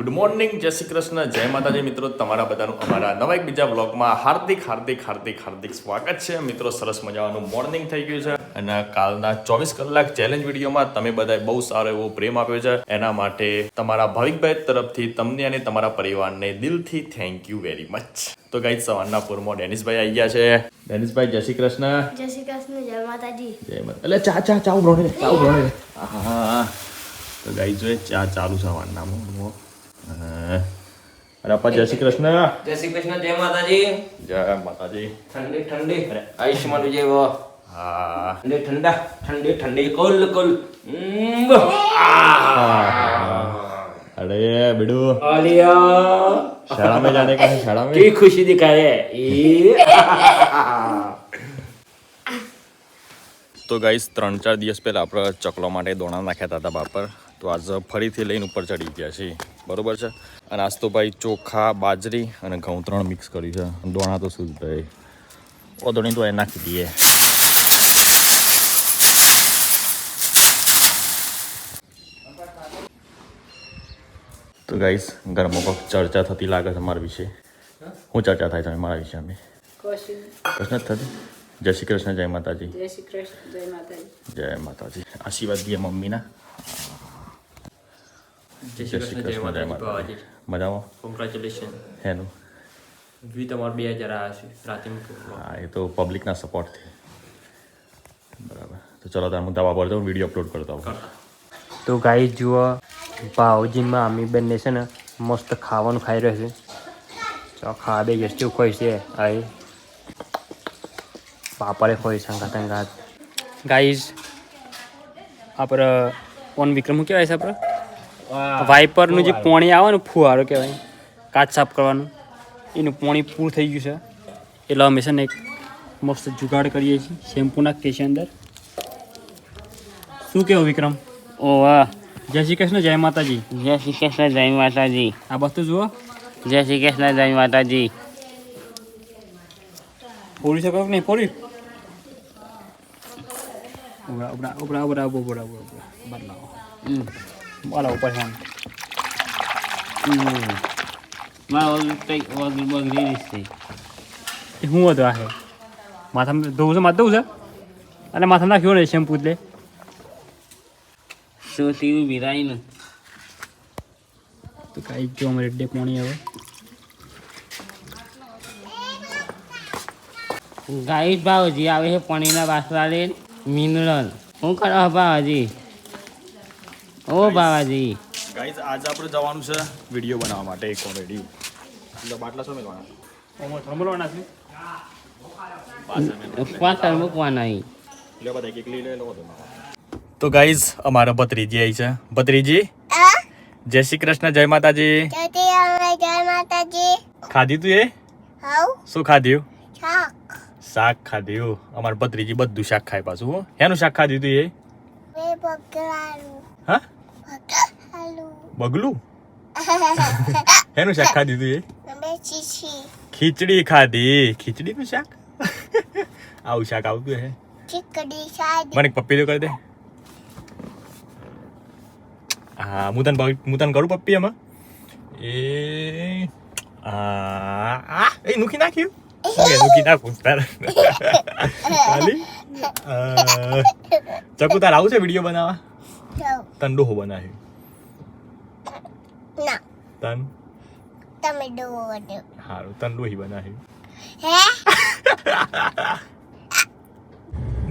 Good morning જય શ્રી કૃષ્ણ જય માતાજી. મિત્રો તમારા બધાનું અમારા નવા એક બીજા બ્લોગમાં હાર્દિક હાર્દિક હાર્દિક હાર્દિક સ્વાગત છે. મિત્રો સરસ મજાનું મોર્નિંગ થઈ ગયું છે અને કાલના ચોવીસ કલાક ચેલેન્જ વિડીયોમાં તમે બધાએ બહુ સારો એવો પ્રેમ આપ્યો છે. એના માટે તમારા ભાવિકભાઈ તરફથી તમને અને તમારા પરિવારને દિલથી થેન્ક યુ વેરી મચ તો ગાઈ સવારના પૂરમાં ડેનિસભાઈ આવી ગયા છે. ડેનિસભાઈ જય શ્રી કૃષ્ણ. જય શ્રી કૃષ્ણ જય માતાજી. જય માતા એટલે ચા ચા ચા ઉભરો ચા ઉભરો હા તો ગાઈ જોઈએ ચા ચાલુ સવારના વારના મોઢમાં અરે આપા જય શ્રી કૃષ્ણ જય શ્રી કૃષ્ણ જય માતાજી જય માતાજી ઠંડી ઠંડી અરે આયુષ્યમાન વિજય વો હા ઠંડી ઠંડા ઠંડી ઠંડી કુલ કુલ ઉમ્મ. અરે બેડુ આલિયા શાળા में जाने का है शाळा में की खुशी दिखाए ये તો ગાઈસ ત્રણ ચાર દિવસ પહેલા આપણે ચકલો માટે દોણા નાખ્યા હતા બાપર તો આજે ફરીથી લઈને ઉપર ચડી ગયા છીએ. બરોબર છે? અને આજ તો ભાઈ ચોખા બાજરી અને ઘઉં ત્રણ મિક્સ કર્યું છે. દોણા તો શું ભાઈ? ઓદણી તો એ નાખી દઈએ. તો ગાઈસ ઘરમાં કોઈક ચર્ચા થતી લાગે છે મારા વિશે. હું ચર્ચા થાય છે મારા વિશે અમે? કૃષ્ણ જ થતી જય શ્રી કૃષ્ણ જય માતાજી. જય શ્રી કૃષ્ણ જય માતાજી. જય માતાજી. આશીર્વાદ દઈએ મમ્મીના. જય શ્રી કૃષ્ણ જય માતાજી મજામાં કોંગ્રેચ્યુલેશન હેનું વ્યૂ તમારો બે હજાર આવ્યા છે રાતે મૂકો હા એ તો પબ્લિકના સપોર્ટથી બરાબર તો ચલો તાર હું દવા પર જાઉં વીડિયો અપલોડ કરતો આવું તો ગાઈ જુઓ ભાવજીમાં અમી બંને છે ને મસ્ત ખાવાનું ખાઈ રહ્યો છે તો ખાવા બે જસ્ટ ખોઈ છે આઈ પાપડે ખોઈ સંગાત સંગાત ગાઈઝ આપણે ઓન વિક્રમ શું કહેવાય છે આપણે વાઇપરનું જે પોણી આવે ને ફુવારો કહેવાય કાચ સાફ કરવાનું એનું પોણી પૂરું થઈ ગયું છે. એટલે અમે છે ને એક મસ્ત જુગાડ કરીએ છીએ શેમ્પૂ નાખીએ છીએ અંદર. શું કેવું વિક્રમ? ઓ વાહ. જય શ્રી કૃષ્ણ જય માતાજી. જય શ્રી કૃષ્ણ જય માતાજી. આ વસ્તુ જુઓ. જય શ્રી કૃષ્ણ જય માતાજી. ફોડી શકો કે નહીં? ફોડી ઉભરા ઉભરા ઉભરા ઉભરા ઉભરા ઉભરા ઉભરા. બદલાવો. બોલો ઉપર હમ. માં ઓલું કંઈક બગડી રહી છે શું હતું આ માથામાં ધોવું છે માથે ધોવું છે? અને માથામાં નાખ્યો ને શેમ્પુ લે શું થયું? વિરાયનું તો કાંઈ જો અમારે ડે પોણી આવે. ગાઈ ભાવજી આવે છે પાણીના બાસલા લઈને મિનરલ. શું કરો ભાવજી? ઓ બાવાજી. ગાઈઝ આજે આપણે જવાનું છે વીડિયો બનાવવા માટે એક કોમેડી એટલે બાટલા શું મેળવાના ઓમો થર્મલ છે. પાછળ મૂકવાના અહીં બધા એક લઈ લો તો ગાઈઝ અમારા ભત્રીજી આવી છે. ભત્રીજી? જય શ્રી કૃષ્ણ જય માતાજી. જય માતાજી. ખાધી તું એ? શું ખાધ્યું? શાક. શાક ખાધ્યું. અમારા ભત્રીજી બધું શાક ખાય પાછું હો. હેનું શાક ખાધ્યું તું એ? હા? બગલું. હેનું શાક ખાધી તું એ? ખીચડી ખાધી. ખીચડી ખીચડીનું શાક? આવું શાક આવતું હે. મને પપ્પી તો કરી દે. હા હું તને હું તને કરું પપ્પી એમાં? એ આ એ નુખી નાખ્યું? એ નાખું તાર. ખાલી આ, ચકુ તાર આવું છે વીડિયો બનાવવા? તન ડોહો બનાવ્યું ના. તન? તમે ડોહો દો સારું તન ડોહી બનાવ્યું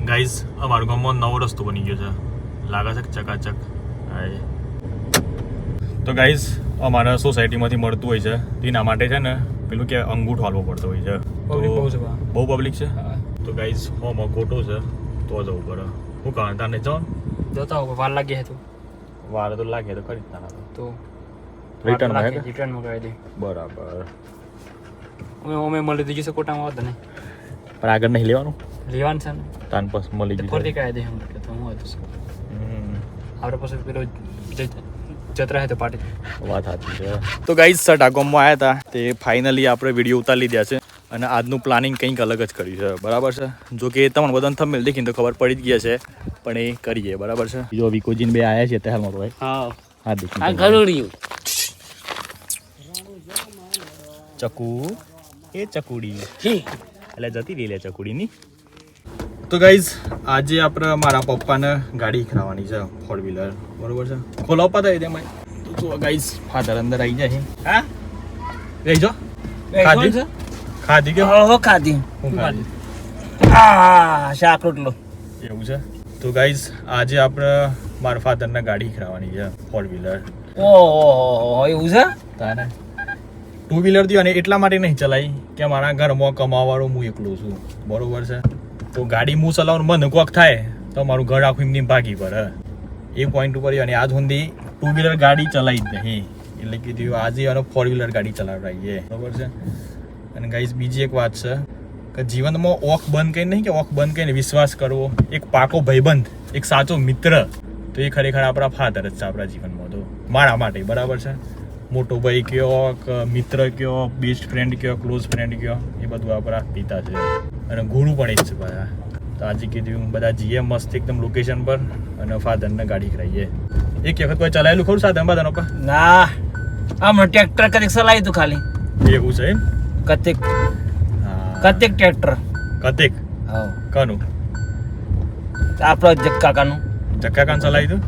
ગાઈઝ અમારું ગામમાં નવો રસ્તો બની ગયો છે. લાગે છે કે ચકાચક. તો ગાઈઝ અમારા સોસાયટીમાંથી મળતું હોય છે. તેના માટે છે ને પેલું કે અંગૂઠો હાલવો પડતો હોય છે. તો બહુ પબ્લિક છે? તો ગાઈઝ હોમાં ખોટો છે. તો જવું પડે. હું કારણ તાને જાઉં જતા હોય વાર લાગે તો વાર તો લાગે તો કરી જ તો. રિટર્નમાં રિટર્નમાં કરી દે. બરાબર. અમે અમે મળી દીધી છે કોટામાં આવતા ને પણ આગળ નહીં લેવાનું? લેવાનું છે ને. તાન પાસ મળી ગયું ફરતી કાય દે હમ કે તો હું હતો હમ. આપણે પછી પેલો જતરા હે તો પાર્ટી. વાત સાચી છે. તો ગાઈઝ સટાકોમમાં આવ્યા હતા. તે ફાઇનલી આપણે વીડિયો ઉતારી લીધા છે. અને આજનું પ્લાનિંગ કંઈક અલગ જ કર્યું છે. બરાબર છે? જો કે તમને બધાને થંબનેલ દેખીને તો ખબર પડી જ ગયા છે પણ એ કરીએ. બરાબર છે? જો વિકોજીન બે આવ્યા છે તે હાલમાં ભાઈ. હા. હા દેખી ઘરું ચકુ. એ ચકુડી. એટલે જતી રહી લે ચકુડીની. તો ગાઈઝ આજે આપણે મારા પપ્પાને ગાડી ખરાવવાની છે ફોર વ્હીલર બરોબર છે? ખોલો પતા તેમાં તો ગાઈઝ ફાધર અંદર આવી જાય હા? રહી જો. ખાધી ખાધી કે? ખાધી. હું ખાધી. આ શાક રોટલો. એવું છે? તો ગાઈઝ આજે આપણે મારા ફાધરને ગાડી ખરાવવાની છે ફોર વ્હીલર ઓહો એવું છે? તારે? ટુ વ્હીલરથી અને એટલા માટે નહીં ચલાવી કે મારા ઘરમાં કમાવાળો હું એકલો છું. બરોબર છે? તો ગાડી હું ચલાવવાનું મન કોક થાય તો મારું ઘર આખું એમની ભાગી પડે. એ પોઈન્ટ ઉપર અને આજ સુધી ટુ વ્હીલર ગાડી ચલાવી જ નહીં. એટલે કીધું આજે અને ફોર વ્હીલર ગાડી ચલાવડાવીએ બરોબર છે? અને ગાઈઝ બીજી એક વાત છે કે જીવનમાં ઓખ બંધ કરીને નહીં કે ઓખ બંધ કરીને વિશ્વાસ કરવો એક પાકો ભાઈબંધ એક સાચો મિત્ર તો એ ખરેખર આપણા ફાધર જ છે આપણા જીવનમાં તો. મારા માટે બરાબર છે. મોટો ભાઈ કયો કે મિત્ર કયો બેસ્ટ ફ્રેન્ડ કયો ક્લોઝ ફ્રેન્ડ કયો એ બધું આપણા પિતા છે. અને ગુરુ પણ એ જ છે બધા. તો આજે કીધું બધા જઈએ મસ્ત એકદમ લોકેશન પર અને ફાધરને ગાડી કરાવીએ. એક વખત કોઈ ચલાવેલું ખરું સાધન બાધન? પર ના. આમ ટ્રેક્ટર કદીક ચલાવી તું ખાલી? એવું છે એમ? કતેક કતેક ટ્રેક્ટર કતેક હા કાનું આપણો જગ કાનું ચક્કા કાન ચલાવી દઉં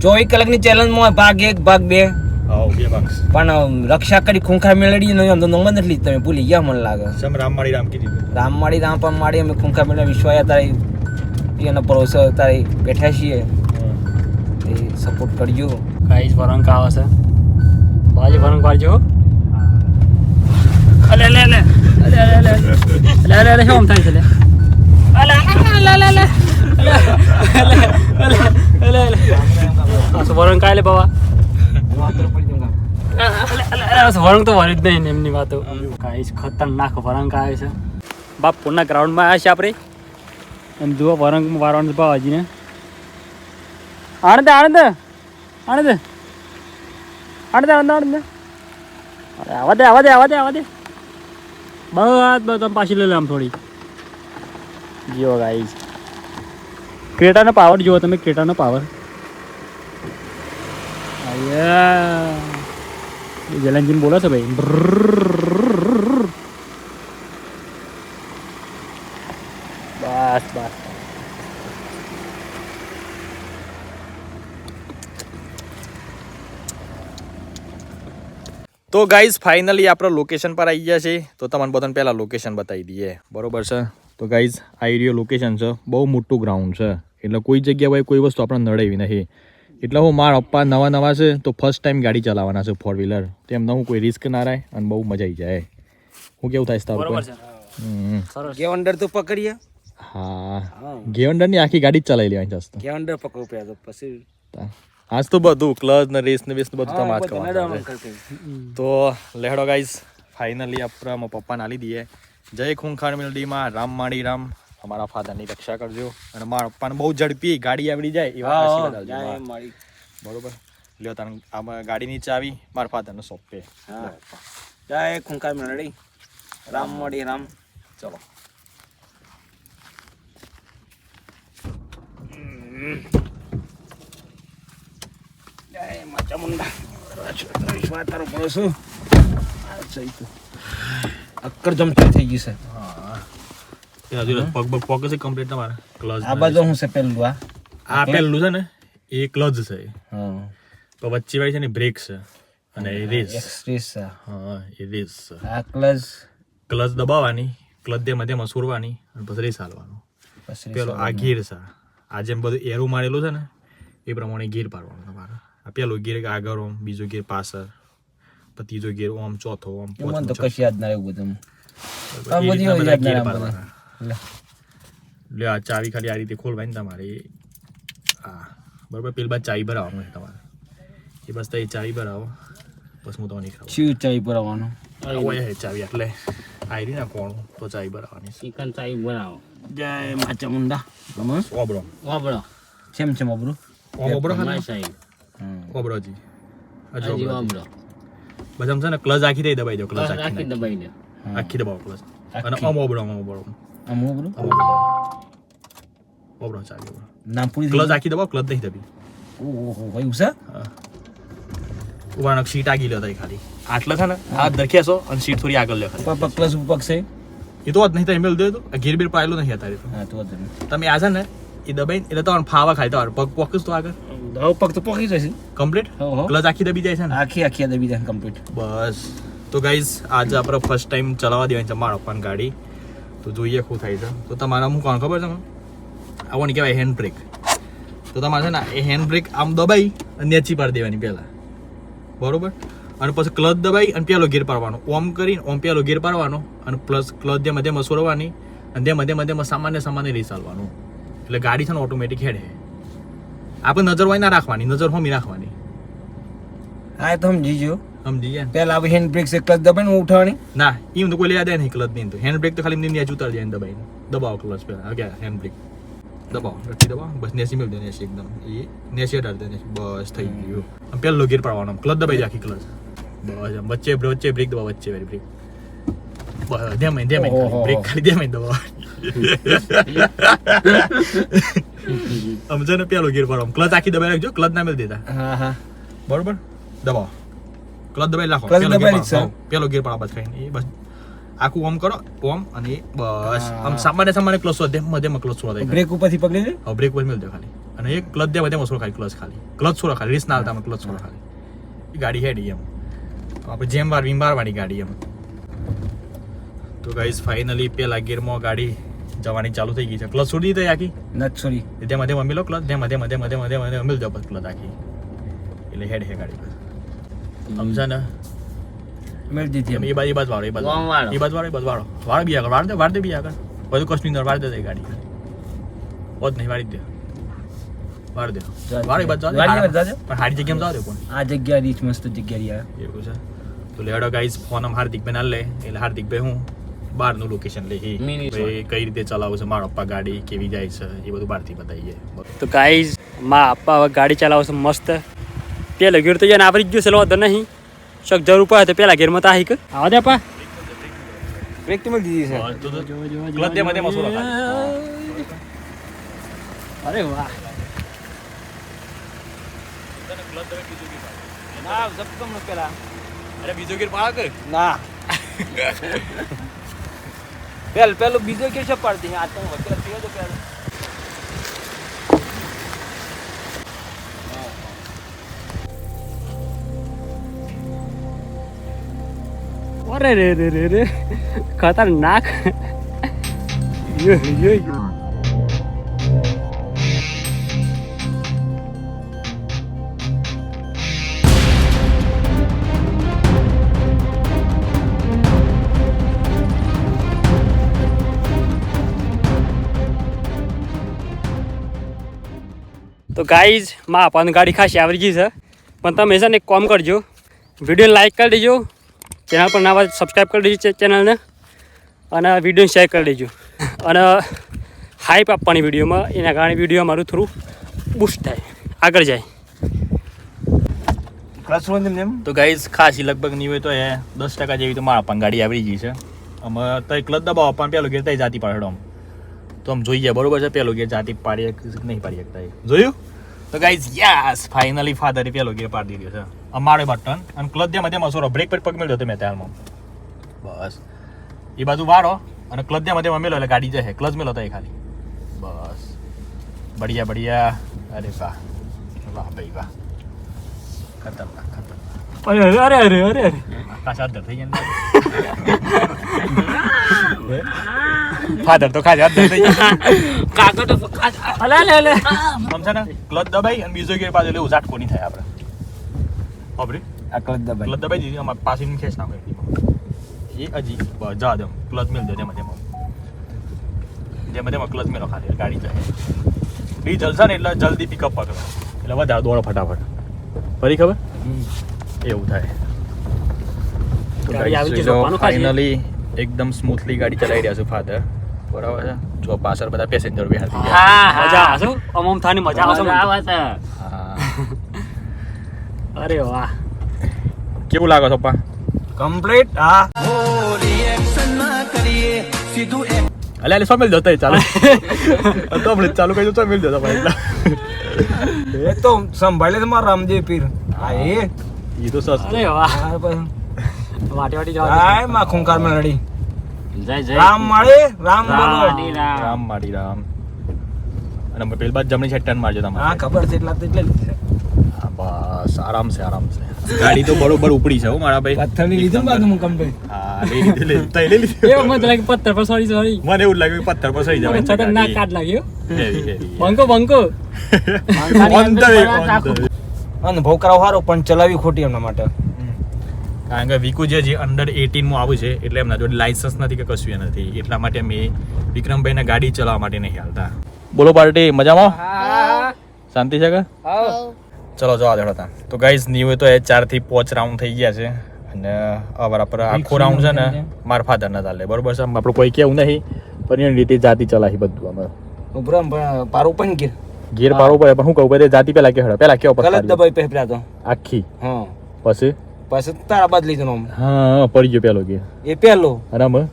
ચોવીસ કલાકની ચેલેન્જમાં ભાગ એક ભાગ બે હા બે બાક્સ પણ રક્ષા કરી ખૂંખા મેળવી ને આમ તો નંબર નથી તમે ભૂલી ગયા મને લાગે સમ રામ માળી રામ કીધી રામ માળી રામ પણ માળી અમે ખૂંખા મેળવી વિશ્વાયા તારી એના ભરોસે તારી બેઠા છીએ એ સપોર્ટ કરજો ગાઈસ વરંક આવે છે બાજુ વરંક વાળજો લે લે લે. લે લે લે. શું થાય વરંગ તો વરી જ નહીં એમની વાતો. કાંઈ ખતરનાક વરંગ આવે છે. બાપ બાપુના ગ્રાઉન્ડમાં આવ્યા છે આપણે. એમ જુઓ વરંગ વારવાનું ભાવ હજી ને આણંદ. આણંદ. આણંદ આણંદ આણંદ. આણંદ આવા દે આવા દે આવા દે આવા દે. બસ બસ, તમે પાછી લઈ લો આમ થોડી. જીઓ ગાઈઝ ક્રેટાનો પાવર જુઓ તમે, ક્રેટાનો પાવર જલનજીન બોલો છો ભાઈ. તો ગાઈઝ ફાઇનલી આપણે લોકેશન પર આવી ગયા છે. તો તમને બધાને પહેલાં લોકેશન બતાવી દઈએ. બરોબર છે? તો ગાઈઝ આ એરિયો લોકેશન છે. બહુ મોટું ગ્રાઉન્ડ છે. એટલે કોઈ જગ્યા હોય કોઈ વસ્તુ આપણે નડેવી નથી નહીં. એટલે હું મારા પપ્પા નવા નવા છે તો ફર્સ્ટ ટાઈમ ગાડી ચલાવવાના છે ફોર વ્હીલર તેમને હું કોઈ રિસ્ક ના રહે અને બહુ મજા આવી જાય. હું કેવું થાય છે તારું. ગેવંડર તો પકડીએ. હા. ગેવન્ડરની આખી ગાડી જ ચલાવી લેવાની જસ્ત ગેવંડર પકડવું પછી આજ તો બધું ક્લચ ને રેસ ને બેસ બધું તમારે જ કરવાનું. તો લેહડો ગાઈઝ ફાઇનલી આપણે અમારા પપ્પાને આલી દઈએ. જય ખૂંખાણ મિલડીમાં રામ માળી રામ. અમારા ફાધરની રક્ષા કરજો. અને મારા પપ્પાને બહુ ઝડપી ગાડી આવડી જાય એવા. બરોબર? લ્યો તને આમાં ગાડીની ચાવી મારા ફાધરને સોંપે. હા. જય ખૂંખાણ મિલડી. રામ મળી રામ. ચલો જય મા ચામુંડા વિશ્વાસ તારો ભરોસો આ છે ઈ તો. અક્કર જમતું થઈ ગયું છે. પગ પગ પગ છે કમ્પ્લીટ તમારે. ક્લચ આ બાજુ હું છે પહેલું આ. આ પેલું છે ને એ ક્લચ છે. હા. તો વચ્ચે વાળી છે ને બ્રેક છે. અને એ રેસ એક્સપ્રેસ છે. હા એ રેસ આ ક્લચ ક્લચ દબાવવાની ક્લચ દે મધ્યમાં સુરવાની અને પછી રેસ હાલવાનું. પેલો આ ગીર છે. આ જેમ બધું એરું મારેલું છે ને એ પ્રમાણે ગીર પાડવાનું તમારે. આ પેલો ગીર આગળ ઓમ બીજો ગીર પાછળ પછી ત્રીજો ગીર ઓમ ચોથો ઓમ મને તો કશી યાદ ના રહ્યું બધું આ બધી યાદ ના પાડવાના. લે. આ ચાવી ખાલી આ રીતે ખોલવાની તમારે હા બરોબર પેલી બાદ ચાવી ભરાવવાનું છે તમારે એ બસ તો એ ચાવી ભરાવો બસ હું તમને ખબર શું ચાઈ ભરાવવાનું હોય છે ચાવી એટલે આ રહી ને કોણ તો ચાવી ભરાવાની ચિકન ચાવી ભરાવો જય માચા મુંડા આમાં ઓબરો છેમ છેમ ઓમ ઓબરો ખાને સાહેબ ઓબરોજી હજુ હજી ઓબરોજી. વાપરો છે ને ક્લચ આખી દઈ દબાઈ દો ક્લચ આખી. દબાઈ દે. આખી દબાવો ક્લચ અને. આમ ઓબરો આમ ઓબરો આમ ઓબરો ઓબરો ચાવી ઓબરો નામ પૂરી ક્લચ આખી દબાવો ક્લચ નહીં દબી. ઓહો છે? હા. ઉભાનો સીટ આગી લ્યો ખાલી. આટલા છે ને? આ દરખ્યાસો અને સીટ થોડી આગળ લ્યો ખાલી. પગ પ્લસ છે. એ તો જ નહીં તો એમ દે તો. ઘેર ગીર બીર પાયેલું નહીં અત્યારે તો. તમે આ છે ને એ દબાઈ એટલે તમારે ફાવા ખાઈ તમારે પગ પોકસ તો આગળ. હવે પગ તો પોકી જશે. કમ્પ્લીટ. ક્લચ આખી દબી જાય છે ને? આખી આખી દબી જાય કમ્પ્લીટ બસ. તો ગાઈઝ આજે આપણે ફર્સ્ટ ટાઈમ ચલાવવા દેવાની છે મારા પણ ગાડી. તો જોઈએ શું થાય છે. તો તમારા હું કોણ ખબર છે આવોને કહેવાય હેન્ડ બ્રેક તો તમારે છે ને એ હેન્ડ બ્રેક આમ દબાઈ અને નેચી પાડી દેવાની પહેલાં. બરોબર? અને પછી ક્લચ દબાઈ અને પેલો ગેર પાડવાનો. ઓમ કરીને ઓમ પેલો ગેર પાડવાનો અને પ્લસ ક્લચ ધીમે ધીમે સોરવાની અને ધીમે ધીમે ધીમે સામાન્ય સામાન્ય રીસ ચાલવાનું. એટલે ગાડી છે ને ઓટોમેટિક હેડે આપણે નજર હોય ના રાખવાની નજર હોમી રાખવાની. હા તો સમજી ગયો. સમજી ગયા? પહેલા આપણે હેન્ડ બ્રેક છે ક્લચ દબાઈને ઉઠાવવાની. ના એમ તો કોઈ લેવા દે નહીં ક્લચ નહીં તો હેન્ડ બ્રેક તો ખાલી એમની નીચે ઉતારી જાય દબાઈને દબાવો ક્લચ પહેલા. હા હેન્ડ બ્રેક દબાવો રટ્ટી દબાવો. બસ નેસી મેળ દે નેસી એકદમ. એ નેસી અઢાર દે બસ થઈ ગયું. પેલો ગેર પાડવાનો. ક્લચ દબાઈ જાય આખી ક્લચ બસ વચ્ચે વચ્ચે બ્રેક દબાવો વચ્ચે બ્રેક. બસ ધ્યાન ઓહો. બ્રેક ધ્યાન દબાવો આમ છે ને પેલો ગેર પાડવાનો ક્લચ આખી દબાઈ રાખજો ક્લચ ના મેળ દેતા હા હા બરોબર દબાવો ક્લચ દબાઈ રાખો ક્લચ દબાઈ છે. હા, પેલો ગેર પાડો બસ ખાઈને એ બસ આખું ઓમ કરો ઓમ અને બસ હા. આમ સામાન્ય સામાન્ય ક્લચ ધેમ ધેમ ક્લચ થાય બ્રેક ઉપરથી પકડી લે હવે બ્રેક પર મેળ દો ખાલી અને એક ક્લચ ધેમ ધેમ સોરો ખાલી ક્લચ ખાલી ક્લચ છોડો ખાલી રીસ ના આવતા ક્લચ છોડો ખાલી ગાડી હેડી એમ આપણે જેમ વાર વીમ વાળી ગાડી એમ તો ગાઈઝ ફાઇનલી પેલા ગેરમાં ગાડી જવાની ચાલુ થઈ ગઈ છે. ક્લચ છોડી દીધી આખી? નત સોરી ધેમ ધેમ લો ક્લચ ધેમ ધેમ ધેમ ધેમ ધેમ મિલ દો બસ ક્લચ આખી. એટલે હેડ હે ગાડી પર. સમજા ને? મેળ દીધી એ બાજુ એ બાજુ વાળો એ બાજુ વાળો. એ બાજુ વાળો એ બાજુ વાળો. વાળ બી આગળ વાળ દે વાળ દે બી આગળ. બધું કશું અંદર વાળ દે દે ગાડી ઓત નહીં વાળી દે. વાળ દે. વાળ બાજુ જાજે. પણ હારી જગ્યામાં જાવ દે પણ આ જગ્યા રીચ મસ્ત જગ્યા યાર એવું છે? તો લેડો ગાઈઝ ફોન આમ હાર્દિક બેન ના લે એટલે હાર્દિક ભાઈ હું? બહારનું લોકેશન લે એ કઈ રીતે ચલાવું છે મારો પપ્પા ગાડી કેવી જાય છે એ બધું બહારથી બતાવીએ. તો ગાઈઝમાં આપા હવે ગાડી ચલાવો છે મસ્ત. પેલો ગીર તો જઈને આવરી જ છે છે તો નહીં. શક જરૂર પડે તો પેલા ગેરમાં તાહી કર. આવા દે પા. બ્રેક તો મેળ દીધી છે ક્લચ દે મધે મસૂરો ખાલી. અરે વાહ. ના જપકમ પેલા. અરે બીજો ગીર પાડ કર. ના. પેલ પેલું બીજો કે છે પડતી? આ તો વચ્ચે થયો તો પેલો. અરે રે રે રે ખતરનાક. યો યો યો. તો ગાઈઝમાં આપવાની ગાડી ખાસી આવરી ગઈ છે. પણ તમે છે ને એક કોમ કરજો વીડિયો લાઇક કરી દેજો ચેનલ પર નવા સબસ્ક્રાઈબ કરી દેજો ચેનલને અને વીડિયો શેર કરી દેજો. અને હાઈપ આપવાની વિડીયોમાં એના કારણે વીડિયો અમારું થોડું બુસ્ટ થાય. આગળ જાય. તો ગાઈઝ ખાસી લગભગ નહીં હોય તો એ દસ ટકા જેવી તો મારા પણ ગાડી આવડી ગઈ છે. અમે તો એકલો જ દબાવો પણ પેલો ગેર તઈ જાતી પાડો આમ. તો આમ જોઈએ બરોબર છે? પેલો ગેર જાતિ પાડી નહીં પાડી શકતા એ. જોયું? તો ગાઈઝ યસ ફાઇનલી ફાધરે પેલો ગેર પાડી દીધો છે. અમારે બટન અને ક્લચ મધ્ય મસોરો બ્રેક પર પગ મેળ્યો મેં ત્યારમાં બસ. એ બાજુ વાળો અને ક્લચ દે મધ્ય મેલો એટલે ગાડી જશે ક્લચ મેલો તો એ ખાલી. બસ. બઢિયા બઢિયા. અરે વાહ. વાહ ભાઈ વાહ. ખતરનાક ખતરનાક. અરે અરે અરે અરે અરે. પાછા થઈ ગયા ફાધર તો થઈ ગયા કાકા તો અલે લે લે સમજા ને ક્લચ દબાઈ અને બીજો ગેર પાછો લેવું ઝાટકો નહીં થાય આપણે. ખબરી આ ક્લચ દબાઈ. ક્લચ દબાઈ દીધી અમારે પાછી ખેંચ નાખો. એ હજી જા દે ક્લચ મેળ દે જેમાં જેમાં. જેમાં તેમાં ક્લચ મેલો ખાલી ગાડી જાય. બી જલસા ને એટલે જલ્દી પિકઅપ પકડો એટલે વધારે દોડો ફટાફટ. ફરી ખબર? એવું થાય. ફાઇનલી એકદમ સ્મૂથલી ગાડી ચલાવી રહ્યા છું ફાધર બરાબર છે? જો પાછળ બધા પેસેન્જર બી હા મજા આવશે અમ અમ થાની મજા આવશે મજા મને. આવે છે. અરે વાહ. કેવું લાગે છે પપ્પા? કમ્પ્લીટ હા. અલે અલે સોમેલ જતો ચાલે. તો આપણે ચાલુ કરી દો તો મેલ જતો ભાઈ. એ તો સંભાળે છે મારા રામજી પીર. હા એ. એ તો સસ્તું. અરે વાહ. વાટી વાટી જવા આ માં ખૂંખારમાં લડી જય જય. રામ મળે રામ બોલો. રામ. રામ રામ. અને અમે પેલી બાદ જમણી સાઈડ ટર્ન મારજો હા ખબર છે એટલા એટલે જ છે. હા, બસ આરામ છે આરામ છે. ગાડી તો બરોબર ઉપડી છે હો મારા ભાઈ. પથ્થરની લીધું ને બાજુ હું કંપે હા લઈ લીધી લઈ તઈ લઈ લીધી. એ મને લાગે પથ્થર પર સોરી સોરી. મને એવું લાગ્યું પથ્થર પર સહી જવાય ખતરનાક કાટ લાગ્યો. બંકો બંકો. અનુભવ કરાવ સારો પણ ચલાવી ખોટી એમના માટે. કારણ કે વિકુ જે જે અંડર એટીનમાં આવું છે એટલે એમના જોડે લાયસન્સ નથી કે કશું નથી એટલા માટે મેં વિક્રમભાઈને ગાડી ચલાવવા માટે નહીં હાલતા. બોલો પાર્ટી મજામાં? શાંતિ છે કે? ચલો જવા દેડો તા તો ગાઈઝ નીવે તો એ ચારથી પાંચ રાઉન્ડ થઈ ગયા છે. અને અવાર આપણે આખો રાઉન્ડ છે ને મારા ફાધર ના ચાલે. બરોબર છે? આપણું કોઈ કેવું નહીં. પણ એની રીતે જાતિ ચલાવી બધું અમારે. ઉભરો પારું પણ ગીર ગીર પારું પડે પણ હું કહું બધે જાતિ પેલા કે હડે પેલા કેવો ગલત દબાઈ તો. આખી. હા. પછી? પછી તારા બાદ લઈ આમ. હા પડી ગયો પેલો કે. એ પહેલો અને આમાં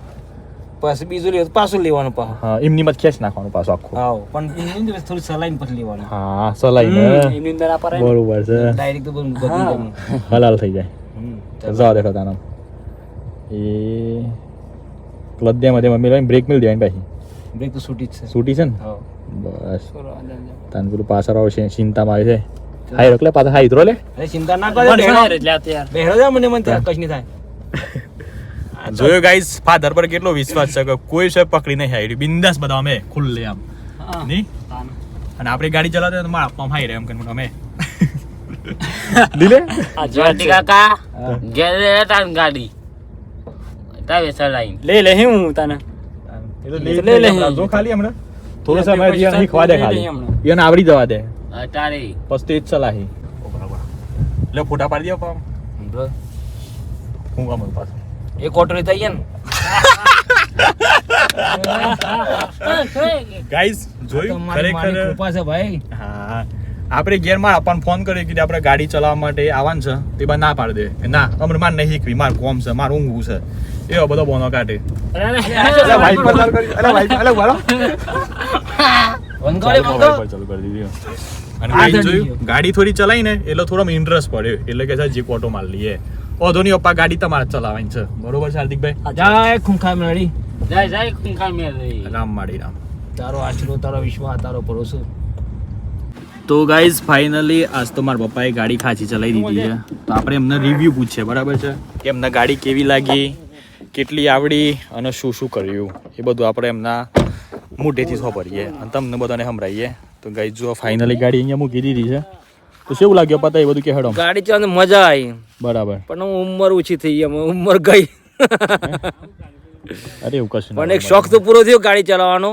પછી બીજું લેવું પાછું લેવાનું પા હા એમની મત ખેંચ નાખવાનું પાછું આખું. હા પણ એની અંદર થોડી સલાઈન પછી લેવાનું. હા સલાઈન એમની અંદર આ પર બરોબર છે. ડાયરેક્ટ તો બધું હલાલ થઈ જાય. જાવ દેખો તાનો એ ક્લચ દે માં મમ્મી લઈને બ્રેક મિલ દેવાની પાછી. બ્રેક તો છૂટી જ છે. છૂટી છે ને? બસ. તાન પેલું પાછળ આવશે ચિંતામાં આવે છે. હાઈ રકલે પાછા હાઈ ધરો લે. અરે ચિંતા ના કરે બેહરો એટલે જા મને મન ત્યાં કશ નહીં થાય. જોયો ગાઈસ ફાધર પર કેટલો વિશ્વાસ છે કે કોઈ છે પકડી નહીં હાઈડી બિંદાસ બધા અમે ખુલ્લે આમ. ની અને આપણી ગાડી ચલાવતા તો મારા આપવામાં હાઈ રહે એમ કરીને અમે. લીલે? જ્યોતિ કાકા ઘેર તાન ગાડી. તાવે ચલાઈ લે લે હું તને. એ તો લે લે. જો ખાલી હમણાં. થોડો સમય જીવન શીખવા દે ખાલી એને આવડી જવા દે. અટારે પસ્તી ચલાહી એટલે ફોટા પાડી દે પામ. હું આમ પાસ એક ઓટો થઈ ગયા ને ગાઈસ જોયું ખરેખર કૃપા છે ભાઈ હા આપણે ગેરમાં આપણને ફોન કર્યો કે આપણે ગાડી ચલાવવા માટે આવવાનું છે તે બા ના પાડી દે. ના અમને માર નહીં શીખવી માર કોમ છે માર ઊંઘવું છે. એવો બધો બોનો કાઢે. ગાડી થોડી ચલાવી ને એટલે થોડો ઇન્ટરેસ્ટ પડ્યો. એટલે કે સાહેબ જીપ ઓટો માર લઈએ. ઓધો નહીં પપ્પા ગાડી તમારે ચલાવવાની છે. બરોબર છે હાર્દિકભાઈ? જય ખુંખા મેળી. જય જય ખુંખા મેળી. રામ માડી રામ. તારો આશરો તારો વિશ્વાસ તારો ભરોસો. તો ગાઈઝ ફાઇનલી આજ તો મારા પપ્પાએ ગાડી ખાંચી ચલાવી દીધી છે. તો આપણે એમને રિવ્યૂ પૂછીએ બરાબર છે? કે એમને ગાડી કેવી લાગી કેટલી આવડી અને શું શું કર્યું. એ બધું આપણે એમના મોઢેથી સોપરીએ અને તમને બધાને સંભળાઈએ. તો ગઈ જો ફાઇનલી ગાડી અહીંયા મૂકી દીધી છે. તો કેવું લાગ્યું પતા એ બધું કે હેડો ગાડી ચલાવવાની મજા આવી બરાબર. પણ હું ઉંમર ઓછી થઈ ગઈ ઉંમર ગઈ. અરે એવું કશું પણ એક શોખ તો પૂરો થયો ગાડી ચલાવવાનો.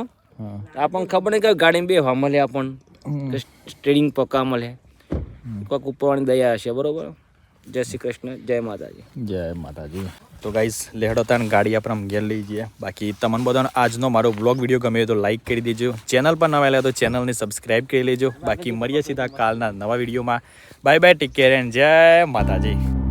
આપણને ખબર નહીં કે ગાડી બે મળે આપણને સ્ટેરિંગ પકા મળે. કોઈક ઉપરવાની દયા હશે બરોબર? જય શ્રી કૃષ્ણ જય માતાજી. જય માતાજી. તો ગાઈઝ લેહડો તાન ગાડી આપણે ઘેર લઈ જઈએ. બાકી તમને બધાને આજનો મારો બ્લોગ વીડિયો ગમે તો લાઈક કરી દેજો. ચેનલ પર નવા તો ચેનલને સબસ્ક્રાઈબ કરી લેજો. બાકી મળીએ સીધા કાલના નવા વિડીયોમાં bye bye take care and જય માતાજી.